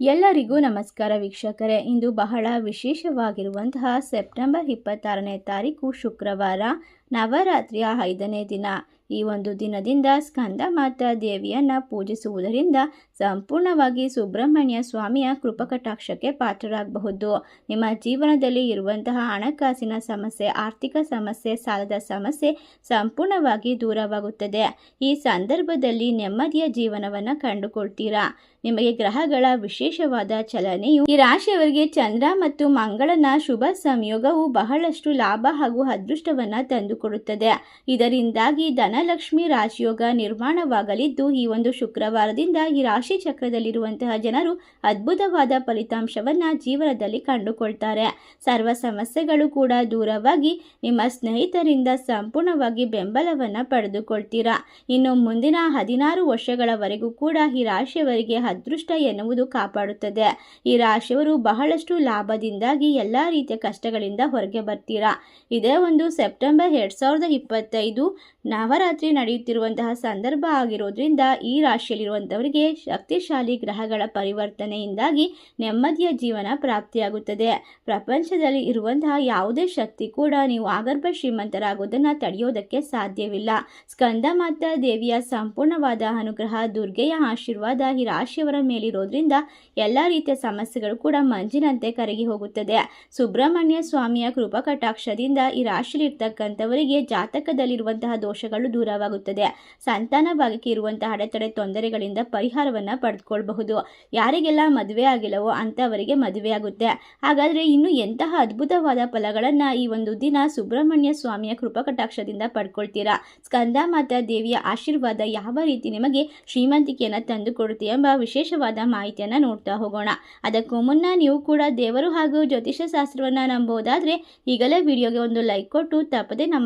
ಎಲ್ಲರಿಗೂ ನಮಸ್ಕಾರ ವೀಕ್ಷಕರೇ. ಇಂದು ಬಹಳ ವಿಶೇಷವಾಗಿರುವಂತಹ ಸೆಪ್ಟೆಂಬರ್ ಇಪ್ಪತ್ತಾರನೇ ತಾರೀಕು ಶುಕ್ರವಾರ. ನವರಾತ್ರಿಯ ಐದನೇ ದಿನ. ಈ ಒಂದು ದಿನದಿಂದ ಸ್ಕಂದ ಮಾತಾ ದೇವಿಯನ್ನ ಪೂಜಿಸುವುದರಿಂದ ಸಂಪೂರ್ಣವಾಗಿ ಸುಬ್ರಹ್ಮಣ್ಯ ಸ್ವಾಮಿಯ ಕೃಪಕಟಾಕ್ಷಕ್ಕೆ ಪಾತ್ರರಾಗಬಹುದು. ನಿಮ್ಮ ಜೀವನದಲ್ಲಿ ಇರುವಂತಹ ಹಣಕಾಸಿನ ಸಮಸ್ಯೆ, ಆರ್ಥಿಕ ಸಮಸ್ಯೆ, ಸಾಲದ ಸಮಸ್ಯೆ ಸಂಪೂರ್ಣವಾಗಿ ದೂರವಾಗುತ್ತದೆ. ಈ ಸಂದರ್ಭದಲ್ಲಿ ನೆಮ್ಮದಿಯ ಜೀವನವನ್ನು ಕಂಡುಕೊಳ್ತೀರಾ? ನಿಮಗೆ ಗ್ರಹಗಳ ವಿಶೇಷವಾದ ಚಲನೆಯು ಈ ರಾಶಿಯವರಿಗೆ ಚಂದ್ರ ಮತ್ತು ಮಂಗಳನ ಶುಭ ಸಂಯೋಗವು ಬಹಳಷ್ಟು ಲಾಭ ಹಾಗೂ ಅದೃಷ್ಟವನ್ನ ತಂದುಕೊಡುತ್ತದೆ ಇದರಿಂದಾಗಿ ಧನಲಕ್ಷ್ಮಿ ರಾಶಿಯೋಗ ನಿರ್ಮಾಣವಾಗಲಿದ್ದು, ಈ ಒಂದು ಶುಕ್ರವಾರದಿಂದ ಈ ರಾಶಿ ಚಕ್ರದಲ್ಲಿರುವಂತಹ ಜನರು ಅದ್ಭುತವಾದ ಫಲಿತಾಂಶವನ್ನ ಜೀವನದಲ್ಲಿ ಕಂಡುಕೊಳ್ತಾರೆ. ಸರ್ವ ಸಮಸ್ಯೆಗಳು ಕೂಡ ದೂರವಾಗಿ ನಿಮ್ಮ ಸ್ನೇಹಿತರಿಂದ ಸಂಪೂರ್ಣವಾಗಿ ಬೆಂಬಲವನ್ನ ಪಡೆದುಕೊಳ್ತೀರಾ. ಇನ್ನು ಮುಂದಿನ ಹದಿನಾರು ವರ್ಷಗಳವರೆಗೂ ಕೂಡ ಈ ರಾಶಿಯವರಿಗೆ ಅದೃಷ್ಟ ಎನ್ನುವುದು ಕಾಪಾಡುತ್ತದೆ. ಈ ರಾಶಿಯವರು ಬಹಳಷ್ಟು ಲಾಭದಿಂದಾಗಿ ಎಲ್ಲಾ ರೀತಿಯ ಕಷ್ಟಗಳಿಂದ ಹೊರಗೆ ಬರ್ತೀರಾ. ಇದೇ ಒಂದು ಸೆಪ್ಟೆಂಬರ್ ಎರಡು ಸಾವಿರದ ಇಪ್ಪತ್ತೈದು ನವರಾತ್ರಿ ನಡೆಯುತ್ತಿರುವಂತಹ ಸಂದರ್ಭ ಆಗಿರೋದ್ರಿಂದ ಈ ರಾಶಿಯಲ್ಲಿರುವಂಥವರಿಗೆ ಶಕ್ತಿಶಾಲಿ ಗ್ರಹಗಳ ಪರಿವರ್ತನೆಯಿಂದಾಗಿ ನೆಮ್ಮದಿಯ ಜೀವನ ಪ್ರಾಪ್ತಿಯಾಗುತ್ತದೆ. ಪ್ರಪಂಚದಲ್ಲಿ ಇರುವಂತಹ ಯಾವುದೇ ಶಕ್ತಿ ಕೂಡ ನೀವು ಆಗರ್ಭ ಶ್ರೀಮಂತರಾಗುವುದನ್ನು ತಡೆಯೋದಕ್ಕೆ ಸಾಧ್ಯವಿಲ್ಲ. ಸ್ಕಂದ ಮಾತಾ ದೇವಿಯ ಸಂಪೂರ್ಣವಾದ ಅನುಗ್ರಹ, ದುರ್ಗೆಯ ಆಶೀರ್ವಾದ ಈ ರಾಶಿಯವರ ಮೇಲಿರೋದ್ರಿಂದ ಎಲ್ಲ ರೀತಿಯ ಸಮಸ್ಯೆಗಳು ಕೂಡ ಮಂಜಿನಂತೆ ಕರಗಿ ಹೋಗುತ್ತದೆ. ಸುಬ್ರಹ್ಮಣ್ಯ ಸ್ವಾಮಿಯ ಕೃಪಾ ಕಟಾಕ್ಷದಿಂದ ಈ ರಾಶಿಯಲ್ಲಿರ್ತಕ್ಕಂಥವರಿಗೆ ಜಾತಕದಲ್ಲಿರುವಂತಹ ದೋಷಗಳು ದೂರವಾಗುತ್ತದೆ. ಸಂತಾನ ಭಾಗಕ್ಕೆ ಇರುವಂತಹ ಅಡೆತಡೆ ತೊಂದರೆಗಳಿಂದ ಪರಿಹಾರವನ್ನು ಪಡೆದುಕೊಳ್ಬಹುದು. ಯಾರಿಗೆಲ್ಲ ಮದುವೆ ಆಗಿಲ್ಲವೋ ಅಂಥವರಿಗೆ ಮದುವೆ ಆಗುತ್ತೆ. ಹಾಗಾದರೆ ಇನ್ನು ಎಂತಹ ಅದ್ಭುತವಾದ ಫಲಗಳನ್ನು ಈ ಒಂದು ದಿನ ಸುಬ್ರಹ್ಮಣ್ಯ ಸ್ವಾಮಿಯ ಕೃಪಕಟಾಕ್ಷದಿಂದ ಪಡ್ಕೊಳ್ತೀರಾ? ಸ್ಕಂದ ಮಾತಾ ದೇವಿಯ ಆಶೀರ್ವಾದ ಯಾವ ರೀತಿ ನಿಮಗೆ ಶ್ರೀಮಂತಿಕೆಯನ್ನು ತಂದುಕೊಡುತ್ತೆ ಎಂಬ ವಿಶೇಷವಾದ ಮಾಹಿತಿಯನ್ನು ನೋಡ್ತಾ ಹೋಗೋಣ. ಅದಕ್ಕೂ ಮುನ್ನ ನೀವು ಕೂಡ ದೇವರು ಹಾಗೂ ಜ್ಯೋತಿಷ್ಯ ಶಾಸ್ತ್ರವನ್ನು ನಂಬೋದಾದರೆ ಈಗಲೇ ವಿಡಿಯೋಗೆ ಒಂದು ಲೈಕ್ ಕೊಟ್ಟು ತಪ್ಪದೆ ನಮ್ಮ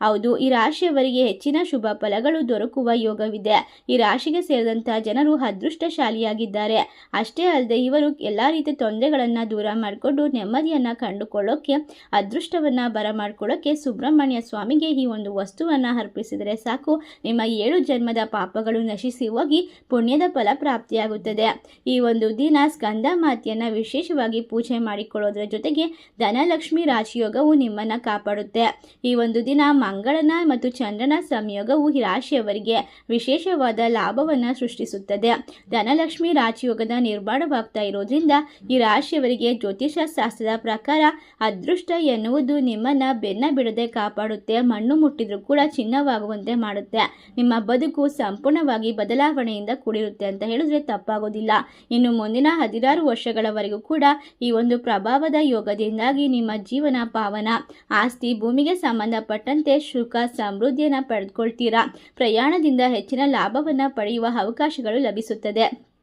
ಹೌದು, ಈ ರಾಶಿಯವರಿಗೆ ಹೆಚ್ಚಿನ ಶುಭ ಫಲಗಳು ದೊರಕುವ ಯೋಗವಿದೆ. ಈ ರಾಶಿಗೆ ಸೇರಿದಂತಹ ಜನರು ಅದೃಷ್ಟಶಾಲಿಯಾಗಿದ್ದಾರೆ. ಅಷ್ಟೇ ಅಲ್ಲದೆ ಇವರು ಎಲ್ಲ ರೀತಿಯ ತೊಂದರೆಗಳನ್ನು ದೂರ ಮಾಡಿಕೊಂಡು ನೆಮ್ಮದಿಯನ್ನು ಕಂಡುಕೊಳ್ಳೋಕೆ, ಅದೃಷ್ಟವನ್ನು ಬರಮಾಡ್ಕೊಳ್ಳೋಕೆ ಸುಬ್ರಹ್ಮಣ್ಯ ಸ್ವಾಮಿಗೆ ಈ ಒಂದು ವಸ್ತುವನ್ನು ಅರ್ಪಿಸಿದರೆ ಸಾಕು. ನಿಮ್ಮ ಏಳು ಜನ್ಮದ ಪಾಪಗಳು ನಶಿಸಿ ಹೋಗಿ ಪುಣ್ಯದ ಫಲ ಪ್ರಾಪ್ತಿಯಾಗುತ್ತದೆ. ಈ ಒಂದು ದಿನ ಸ್ಕಂದ ಮಾತೆಯನ್ನು ವಿಶೇಷವಾಗಿ ಪೂಜೆ ಮಾಡಿಕೊಳ್ಳೋದ್ರ ಜೊತೆಗೆ ಧನಲಕ್ಷ್ಮಿ ರಾಶಿಯೋಗವು ನಿಮ್ಮನ್ನು ಕಾಪಾಡುತ್ತೆ. ಈ ಒಂದು ದಿನ ಮಂಗಳನ ಮತ್ತು ಚಂದ್ರನ ಸಂಯೋಗವು ರಾಶಿಯವರಿಗೆ ವಿಶೇಷವಾದ ಲಾಭವನ್ನು ಸೃಷ್ಟಿಸುತ್ತದೆ. ಧನಲಕ್ಷ್ಮಿ ರಾಜಯೋಗದ ನಿರ್ಮಾಣವಾಗ್ತಾ ಇರೋದ್ರಿಂದ ಈ ರಾಶಿಯವರಿಗೆ ಜ್ಯೋತಿಷ ಶಾಸ್ತ್ರದ ಪ್ರಕಾರ ಅದೃಷ್ಟ ಎನ್ನುವುದು ನಿಮ್ಮನ್ನ ಬೆನ್ನ ಬಿಡದೆ ಕಾಪಾಡುತ್ತೆ. ಮಣ್ಣು ಮುಟ್ಟಿದ್ರೂ ಕೂಡ ಚಿನ್ನವಾಗುವಂತೆ ಮಾಡುತ್ತೆ. ನಿಮ್ಮ ಬದುಕು ಸಂಪೂರ್ಣವಾಗಿ ಬದಲಾವಣೆಯಿಂದ ಕೂಡಿರುತ್ತೆ ಅಂತ ಹೇಳಿದ್ರೆ ತಪ್ಪಾಗೋದಿಲ್ಲ. ಇನ್ನು ಮುಂದಿನ ಹದಿನಾರು ವರ್ಷಗಳವರೆಗೂ ಕೂಡ ಈ ಒಂದು ಪ್ರಭಾವದ ಯೋಗದಿಂದಾಗಿ ನಿಮ್ಮ ಜೀವನ ಪಾವನ, ಆಸ್ತಿ, ಭೂಮಿಗೆ ಸಂಬಂಧಪಟ್ಟಂತೆ ಸುಖ ಸಮೃದ್ಧಿಯನ್ನು ಪಡೆದುಕೊಳ್ತೀರಾ ಪ್ರಯಾಣದಿಂದ ಹೆಚ್ಚಿನ ಲಾಭವನ್ನು ಪಡೆಯುವ ಅವಕಾಶಗಳು ಲಭಿಸುತ್ತದೆ.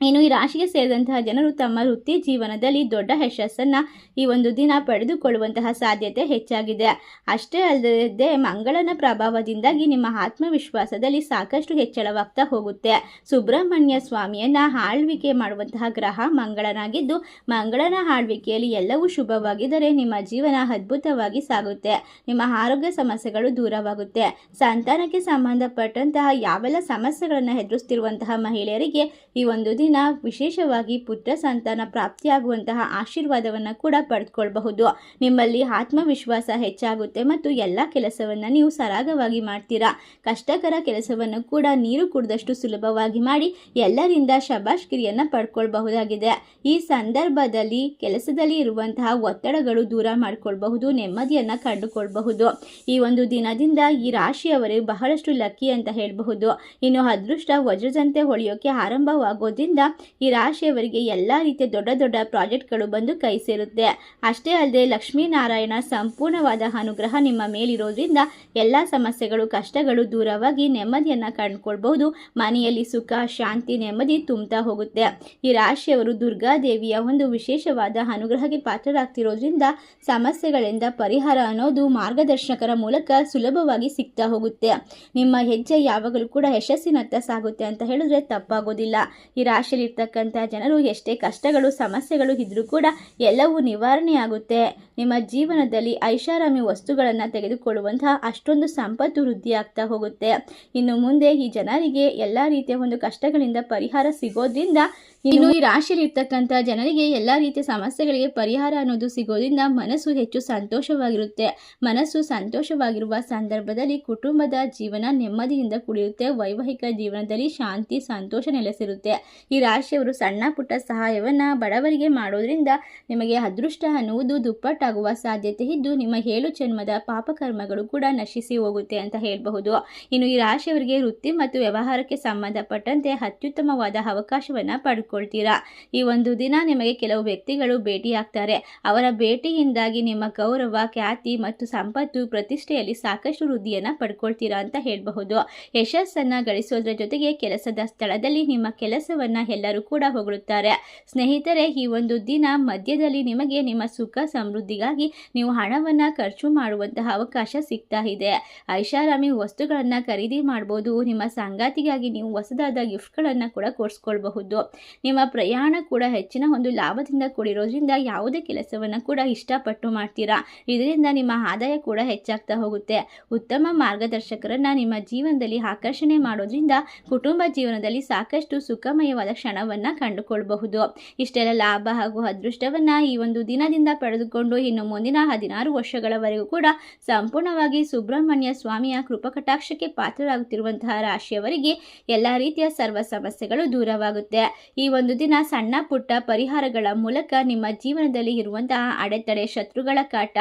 ಇನ್ನು ಈ ರಾಶಿಗೆ ಸೇರಿದಂತಹ ಜನರು ತಮ್ಮ ವೃತ್ತಿ ಜೀವನದಲ್ಲಿ ದೊಡ್ಡ ಯಶಸ್ಸನ್ನು ಈ ಒಂದು ದಿನ ಪಡೆದುಕೊಳ್ಳುವಂತಹ ಸಾಧ್ಯತೆ ಹೆಚ್ಚಾಗಿದೆ. ಅಷ್ಟೇ ಅಲ್ಲದೆ ಮಂಗಳನ ಪ್ರಭಾವದಿಂದಾಗಿ ನಿಮ್ಮ ಆತ್ಮವಿಶ್ವಾಸದಲ್ಲಿ ಸಾಕಷ್ಟು ಹೆಚ್ಚಳವಾಗ್ತಾ ಹೋಗುತ್ತೆ. ಸುಬ್ರಹ್ಮಣ್ಯ ಸ್ವಾಮಿಯನ್ನು ಆಳ್ವಿಕೆ ಮಾಡುವಂತಹ ಗ್ರಹ ಮಂಗಳನಾಗಿದ್ದು, ಮಂಗಳನ ಆಳ್ವಿಕೆಯಲ್ಲಿ ಎಲ್ಲವೂ ಶುಭವಾಗಿದ್ದರೆ ನಿಮ್ಮ ಜೀವನ ಅದ್ಭುತವಾಗಿ ಸಾಗುತ್ತೆ. ನಿಮ್ಮ ಆರೋಗ್ಯ ಸಮಸ್ಯೆಗಳು ದೂರವಾಗುತ್ತೆ. ಸಂತಾನಕ್ಕೆ ಸಂಬಂಧಪಟ್ಟಂತಹ ಯಾವೆಲ್ಲ ಸಮಸ್ಯೆಗಳನ್ನು ಎದುರಿಸ್ತಿರುವಂತಹ ಮಹಿಳೆಯರಿಗೆ ಈ ಒಂದು ದಿನ ವಿಶೇಷವಾಗಿ ಪುತ್ರ ಸಂತಾನ ಪ್ರಾಪ್ತಿಯಾಗುವಂತಹ ಆಶೀರ್ವಾದವನ್ನು ಕೂಡ ಪಡೆದುಕೊಳ್ಬಹುದು ನಿಮ್ಮಲ್ಲಿ ಆತ್ಮವಿಶ್ವಾಸ ಹೆಚ್ಚಾಗುತ್ತೆ ಮತ್ತು ಎಲ್ಲ ಕೆಲಸವನ್ನು ನೀವು ಸರಾಗವಾಗಿ ಮಾಡ್ತೀರಾ. ಕಷ್ಟಕರ ಕೆಲಸವನ್ನು ಕೂಡ ನೀರು ಕುಡಿದಷ್ಟು ಸುಲಭವಾಗಿ ಮಾಡಿ ಎಲ್ಲರಿಂದ ಶಬಾಷ್ಕಿರಿಯನ್ನು ಪಡ್ಕೊಳ್ಬಹುದಾಗಿದೆ. ಈ ಸಂದರ್ಭದಲ್ಲಿ ಕೆಲಸದಲ್ಲಿ ಇರುವಂತಹ ಒತ್ತಡಗಳು ದೂರ ಮಾಡಿಕೊಳ್ಬಹುದು, ನೆಮ್ಮದಿಯನ್ನು ಕಂಡುಕೊಳ್ಬಹುದು. ಈ ಒಂದು ದಿನದಿಂದ ಈ ರಾಶಿಯವರು ಬಹಳಷ್ಟು ಲಕ್ಕಿ ಅಂತ ಹೇಳಬಹುದು. ಇನ್ನು ಅದೃಷ್ಟ ವಜ್ರದಂತೆ ಹೊಳೆಯೋಕೆ ಆರಂಭವಾಗೋದ್ರಿಂದ ಈ ರಾಶಿಯವರಿಗೆ ಎಲ್ಲ ರೀತಿಯ ದೊಡ್ಡ ದೊಡ್ಡ ಪ್ರಾಜೆಕ್ಟ್ಗಳು ಬಂದು ಕೈ ಸೇರುತ್ತೆ. ಅಷ್ಟೇ ಅಲ್ಲದೆ ಲಕ್ಷ್ಮೀನಾರಾಯಣ ಸಂಪೂರ್ಣವಾದ ಅನುಗ್ರಹ ನಿಮ್ಮ ಮೇಲಿರೋದ್ರಿಂದ ಎಲ್ಲ ಸಮಸ್ಯೆಗಳು, ಕಷ್ಟಗಳು ದೂರವಾಗಿ ನೆಮ್ಮದಿಯನ್ನು ಕಂಡುಕೊಳ್ಬಹುದು. ಮನೆಯಲ್ಲಿ ಸುಖ, ಶಾಂತಿ, ನೆಮ್ಮದಿ ತುಂಬುತ್ತಾ ಹೋಗುತ್ತೆ. ಈ ರಾಶಿಯವರು ದುರ್ಗಾದೇವಿಯ ಒಂದು ವಿಶೇಷವಾದ ಅನುಗ್ರಹಕ್ಕೆ ಪಾತ್ರರಾಗ್ತಿರೋದ್ರಿಂದ ಸಮಸ್ಯೆಗಳಿಂದ ಪರಿಹಾರ ಅನ್ನೋದು ಮಾರ್ಗದರ್ಶಕರ ಮೂಲಕ ಸುಲಭವಾಗಿ ಸಿಗ್ತಾ ಹೋಗುತ್ತೆ. ನಿಮ್ಮ ಹೆಜ್ಜೆ ಯಾವಾಗಲೂ ಕೂಡ ಯಶಸ್ಸಿನತ್ತ ಸಾಗುತ್ತೆ ಅಂತ ಹೇಳಿದ್ರೆ ತಪ್ಪಾಗೋದಿಲ್ಲ. ಈ ರಾಶಿ ರಾಶಿಯಲ್ಲಿರ್ತಕ್ಕಂಥ ಜನರು ಎಷ್ಟೇ ಕಷ್ಟಗಳು, ಸಮಸ್ಯೆಗಳು ಇದ್ರೂ ಕೂಡ ಎಲ್ಲವೂ ನಿವಾರಣೆಯಾಗುತ್ತೆ. ನಿಮ್ಮ ಜೀವನದಲ್ಲಿ ಐಷಾರಾಮಿ ವಸ್ತುಗಳನ್ನು ತೆಗೆದುಕೊಳ್ಳುವಂತಹ ಅಷ್ಟೊಂದು ಸಂಪತ್ತು ವೃದ್ಧಿಯಾಗ್ತಾ ಹೋಗುತ್ತೆ. ಇನ್ನು ಮುಂದೆ ಈ ಜನರಿಗೆ ಎಲ್ಲ ರೀತಿಯ ಒಂದು ಕಷ್ಟಗಳಿಂದ ಪರಿಹಾರ ಸಿಗೋದ್ರಿಂದ, ಇನ್ನು ಈ ರಾಶಿಯಲ್ಲಿ ಇರ್ತಕ್ಕಂಥ ಜನರಿಗೆ ಎಲ್ಲ ರೀತಿಯ ಸಮಸ್ಯೆಗಳಿಗೆ ಪರಿಹಾರ ಅನ್ನೋದು ಸಿಗೋದ್ರಿಂದ ಮನಸ್ಸು ಹೆಚ್ಚು ಸಂತೋಷವಾಗಿರುತ್ತೆ. ಮನಸ್ಸು ಸಂತೋಷವಾಗಿರುವ ಸಂದರ್ಭದಲ್ಲಿ ಕುಟುಂಬದ ಜೀವನ ನೆಮ್ಮದಿಯಿಂದ ಕೂಡಿರುತ್ತೆ ವೈವಾಹಿಕ ಜೀವನದಲ್ಲಿ ಶಾಂತಿ, ಸಂತೋಷ ನೆಲೆಸಿರುತ್ತೆ. ಈ ರಾಶಿಯವರು ಸಣ್ಣ ಪುಟ್ಟ ಸಹಾಯವನ್ನು ಬಡವರಿಗೆ ಮಾಡೋದ್ರಿಂದ ನಿಮಗೆ ಅದೃಷ್ಟ ಅನ್ನುವುದು ದುಪ್ಪಟ್ಟಾಗುವ ಸಾಧ್ಯತೆ ಇದ್ದು, ನಿಮ್ಮ ಏಳು ಜನ್ಮದ ಪಾಪಕರ್ಮಗಳು ಕೂಡ ನಶಿಸಿ ಹೋಗುತ್ತೆ ಅಂತ ಹೇಳಬಹುದು. ಇನ್ನು ಈ ರಾಶಿಯವರಿಗೆ ವೃತ್ತಿ ಮತ್ತು ವ್ಯವಹಾರಕ್ಕೆ ಸಂಬಂಧಪಟ್ಟಂತೆ ಅತ್ಯುತ್ತಮವಾದ ಅವಕಾಶವನ್ನು ಪಡ್ಕೊಳ್ತೀರಾ? ಈ ಒಂದು ದಿನ ನಿಮಗೆ ಕೆಲವು ವ್ಯಕ್ತಿಗಳು ಭೇಟಿಯಾಗ್ತಾರೆ. ಅವರ ಭೇಟಿಯಿಂದಾಗಿ ನಿಮ್ಮ ಗೌರವ, ಖ್ಯಾತಿ ಮತ್ತು ಸಂಪತ್ತು ಪ್ರತಿಷ್ಠೆಯಲ್ಲಿ ಸಾಕಷ್ಟು ವೃದ್ಧಿಯನ್ನು ಪಡ್ಕೊಳ್ತೀರಾ ಅಂತ ಹೇಳಬಹುದು. ಯಶಸ್ಸನ್ನು ಗಳಿಸೋದ್ರ ಜೊತೆಗೆ ಕೆಲಸದ ಸ್ಥಳದಲ್ಲಿ ನಿಮ್ಮ ಕೆಲಸವನ್ನು ಎಲ್ಲರೂ ಕೂಡ ಹೊಗಳುತ್ತಾರೆ. ಸ್ನೇಹಿತರೆ, ಈ ಒಂದು ದಿನ ಮಧ್ಯದಲ್ಲಿ ನಿಮಗೆ ನಿಮ್ಮ ಸುಖ ಸಮೃದ್ಧಿಗಾಗಿ ನೀವು ಹಣವನ್ನು ಖರ್ಚು ಮಾಡುವಂತಹ ಅವಕಾಶ ಸಿಗ್ತಾ ಇದೆ. ಐಷಾರಾಮಿ ವಸ್ತುಗಳನ್ನು ಖರೀದಿ ಮಾಡ್ಬೋದು. ನಿಮ್ಮ ಸಂಗಾತಿಗಾಗಿ ನೀವು ಹೊಸದಾದ ಗಿಫ್ಟ್ಗಳನ್ನು ಕೂಡ ಕೊಡಿಸ್ಕೊಳ್ಬಹುದು. ನಿಮ್ಮ ಪ್ರಯಾಣ ಕೂಡ ಹೆಚ್ಚಿನ ಒಂದು ಲಾಭದಿಂದ ಕೂಡಿರೋದ್ರಿಂದ ಯಾವುದೇ ಕೆಲಸವನ್ನು ಕೂಡ ಇಷ್ಟಪಟ್ಟು ಮಾಡ್ತೀರಾ? ಇದರಿಂದ ನಿಮ್ಮ ಆದಾಯ ಕೂಡ ಹೆಚ್ಚಾಗ್ತಾ ಹೋಗುತ್ತೆ. ಉತ್ತಮ ಮಾರ್ಗದರ್ಶಕರನ್ನ ನಿಮ್ಮ ಜೀವನದಲ್ಲಿ ಆಕರ್ಷಣೆ ಮಾಡೋದ್ರಿಂದ ಕುಟುಂಬ ಜೀವನದಲ್ಲಿ ಸಾಕಷ್ಟು ಸುಖಮಯವಾದ ಕ್ಷಣವನ್ನು ಕಂಡುಕೊಳ್ಳಬಹುದು ಇಷ್ಟೆಲ್ಲ ಲಾಭ ಹಾಗೂ ಅದೃಷ್ಟವನ್ನ ಈ ಒಂದು ದಿನದಿಂದ ಪಡೆದುಕೊಂಡು ಇನ್ನು ಮುಂದಿನ ಹದಿನಾರು ವರ್ಷಗಳವರೆಗೂ ಕೂಡ ಸಂಪೂರ್ಣವಾಗಿ ಸುಬ್ರಹ್ಮಣ್ಯ ಸ್ವಾಮಿಯ ಕೃಪಕಟಾಕ್ಷಕ್ಕೆ ಪಾತ್ರರಾಗುತ್ತಿರುವಂತಹ ರಾಶಿಯವರಿಗೆ ಎಲ್ಲ ರೀತಿಯ ಸರ್ವ ಸಮಸ್ಯೆಗಳು ದೂರವಾಗುತ್ತೆ. ಈ ಒಂದು ದಿನ ಸಣ್ಣ ಪುಟ್ಟ ಪರಿಹಾರಗಳ ಮೂಲಕ ನಿಮ್ಮ ಜೀವನದಲ್ಲಿ ಇರುವಂತಹ ಅಡೆತಡೆ ಶತ್ರುಗಳ ಕಾಟ,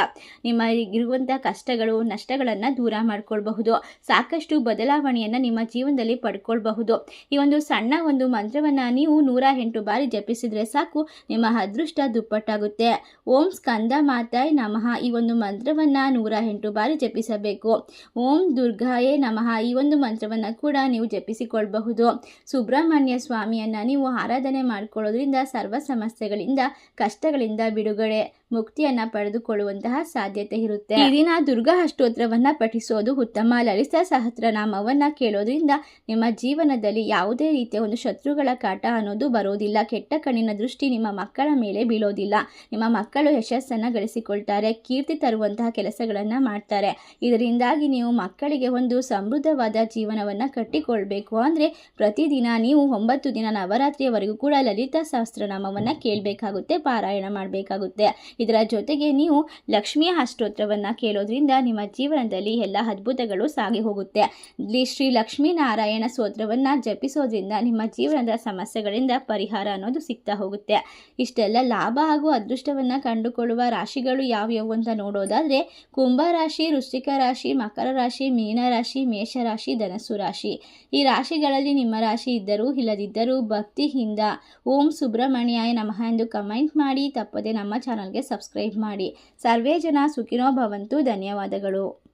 ನಿಮ್ಮ ಇರುವಂತಹ ಕಷ್ಟಗಳು, ನಷ್ಟಗಳನ್ನು ದೂರ ಮಾಡ್ಕೊಳ್ಬಹುದು. ಸಾಕಷ್ಟು ಬದಲಾವಣೆಯನ್ನ ನಿಮ್ಮ ಜೀವನದಲ್ಲಿ ಪಡ್ಕೊಳ್ಬಹುದು. ಈ ಒಂದು ಸಣ್ಣ ಒಂದು ಮಂತ್ರವನ್ನು ನೀವು ನೂರ ಎಂಟು ಬಾರಿ ಜಪಿಸಿದರೆ ಸಾಕು. ನಿಮ್ಮ ಅದೃಷ್ಟ ದುಪ್ಪಟ್ಟಾಗುತ್ತೆ. ಓಂ ಸ್ಕಂದ ಮಾತಾಯ್ ನಮಃ. ಈ ಒಂದು ಮಂತ್ರವನ್ನು ನೂರ ಎಂಟು ಬಾರಿ ಜಪಿಸಬೇಕು. ಓಂ ದುರ್ಗಾಯೇ ನಮಃ. ಈ ಒಂದು ಮಂತ್ರವನ್ನು ಕೂಡ ನೀವು ಜಪಿಸಿಕೊಳ್ಳಬಹುದು ಸುಬ್ರಹ್ಮಣ್ಯ ಸ್ವಾಮಿಯನ್ನು ನೀವು ಆರಾಧನೆ ಮಾಡಿಕೊಳ್ಳೋದ್ರಿಂದ ಸರ್ವ ಸಮಸ್ಯೆಗಳಿಂದ, ಕಷ್ಟಗಳಿಂದ ಬಿಡುಗಡೆ. ಮುಕ್ತಿಯನ್ನ ಪಡೆದುಕೊಳ್ಳುವಂತಹ ಸಾಧ್ಯತೆ ಇರುತ್ತೆ. ಈ ದಿನ ದುರ್ಗಾ ಅಷ್ಟೋತ್ರವನ್ನ ಪಠಿಸೋದು ಉತ್ತಮ. ಲಲಿತ ಸಹಸ್ರನಾಮವನ್ನ ಕೇಳೋದ್ರಿಂದ ನಿಮ್ಮ ಜೀವನದಲ್ಲಿ ಯಾವುದೇ ರೀತಿಯ ಒಂದು ಶತ್ರುಗಳ ಕಾಟ ಅನ್ನೋದು ಬರೋದಿಲ್ಲ. ಕೆಟ್ಟ ಕಣ್ಣಿನ ದೃಷ್ಟಿ ನಿಮ್ಮ ಮಕ್ಕಳ ಮೇಲೆ ಬೀಳೋದಿಲ್ಲ. ನಿಮ್ಮ ಮಕ್ಕಳು ಯಶಸ್ಸನ್ನ ಗಳಿಸಿಕೊಳ್ತಾರೆ. ಕೀರ್ತಿ ತರುವಂತಹ ಕೆಲಸಗಳನ್ನ ಮಾಡ್ತಾರೆ. ಇದರಿಂದಾಗಿ ನೀವು ಮಕ್ಕಳಿಗೆ ಒಂದು ಸಮೃದ್ಧವಾದ ಜೀವನವನ್ನ ಕಟ್ಟಿಕೊಳ್ಬೇಕು. ಅಂದ್ರೆ ಪ್ರತಿದಿನ ನೀವು ಒಂಬತ್ತು ದಿನ ನವರಾತ್ರಿಯವರೆಗೂ ಕೂಡ ಲಲಿತಾ ಸಹಸ್ರನಾಮವನ್ನ ಕೇಳಬೇಕಾಗುತ್ತೆ ಪಾರಾಯಣ ಮಾಡಬೇಕಾಗುತ್ತೆ. ಇದರ ಜೊತೆಗೆ ನೀವು ಲಕ್ಷ್ಮಿಯ ಅಷ್ಟೋತ್ರವನ್ನು ಕೇಳೋದ್ರಿಂದ ನಿಮ್ಮ ಜೀವನದಲ್ಲಿ ಎಲ್ಲ ಅದ್ಭುತಗಳು ಸಾಗಿ ಹೋಗುತ್ತೆ. ಇಲ್ಲಿ ಶ್ರೀ ಲಕ್ಷ್ಮೀನಾರಾಯಣ ಸ್ತೋತ್ರವನ್ನು ಜಪಿಸೋದ್ರಿಂದ ನಿಮ್ಮ ಜೀವನದ ಸಮಸ್ಯೆಗಳಿಂದ ಪರಿಹಾರ ಅನ್ನೋದು ಸಿಗ್ತಾ ಹೋಗುತ್ತೆ. ಇಷ್ಟೆಲ್ಲ ಲಾಭ ಹಾಗೂ ಅದೃಷ್ಟವನ್ನು ಕಂಡುಕೊಳ್ಳುವ ರಾಶಿಗಳು ಯಾವ್ಯಾವು ಅಂತ ನೋಡೋದಾದರೆ ಕುಂಭ ರಾಶಿ, ವೃಶ್ಚಿಕ ರಾಶಿ, ಮಕರ ರಾಶಿ ಮೀನರಾಶಿ ಮೇಷರಾಶಿ ಧನಸ್ಸು ರಾಶಿ. ಈ ರಾಶಿಗಳಲ್ಲಿ ನಿಮ್ಮ ರಾಶಿ ಇದ್ದರೂ ಇಲ್ಲದಿದ್ದರೂ ಭಕ್ತಿಯಿಂದ ಓಂ ಸುಬ್ರಹ್ಮಣ್ಯಾಯ ನಮಃ ಎಂದು ಕಮೆಂಟ್ ಮಾಡಿ. ತಪ್ಪದೆ ನಮ್ಮ ಚಾನಲ್ಗೆ ಸಬ್ಸ್ಕ್ರೈಬ್ ಮಾಡಿ. ಸರ್ವೇ ಜನ ಸುಖಿನೋ ಭವಂತು. ಧನ್ಯವಾದಗಳು.